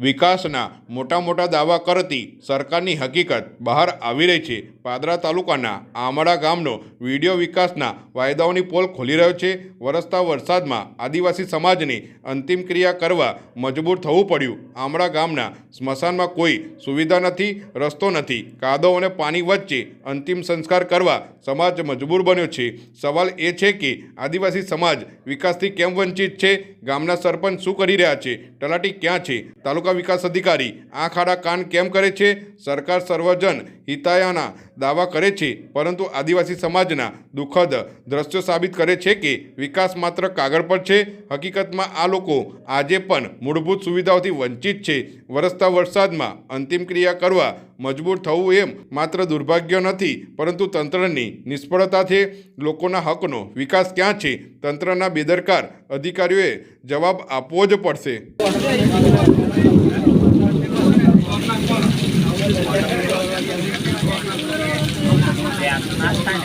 વિકાસના મોટા મોટા દાવા કરતી સરકારની હકીકત બહાર આવી રહી છે. પાદરા તાલુકાના આમળા ગામનો વીડિયો વિકાસના વાયદાઓની પોલ ખોલી રહ્યો છે. વરસતા વરસાદમાં આદિવાસી સમાજને અંતિમ ક્રિયા કરવા મજબૂર થવું પડ્યું. આમળા ગામના સ્મશાનમાં કોઈ સુવિધા નથી, રસ્તો નથી કાદો અને પાણી વચ્ચે અંતિમ સંસ્કાર કરવા સમાજ મજબૂર બન્યો છે. સવાલ એ છે કે આદિવાસી સમાજ વિકાસથી કેમ વંચિત છે? ગામના સરપંચ શું કરી રહ્યા છે? તલાટી ક્યાં છે? તાલુકા વિકાસ અધિકારી આ ખાડા કાન કેમ કરે છે? સરકાર સર્વજન હિતાયાના દાવા કરે છે, પરંતુ આદિવાસી સમાજના દુઃખદ દ્રશ્યો સાબિત કરે છે કે વિકાસ માત્ર કાગળ પર છે. હકીકતમાં આ લોકો આજે પણ મૂળભૂત સુવિધાઓથી વંચિત છે. વરસતા વરસાદમાં અંતિમ ક્રિયા કરવા મજબૂર થવું એમ માત્ર દુર્ભાગ્ય નથી, પરંતુ તંત્રની નિષ્ફળતા છે. લોકોના હકનો વિકાસ ક્યાં છે? તંત્રના બેદરકાર અધિકારીઓએ જવાબ આપવો જ પડશે. Yeah, last time.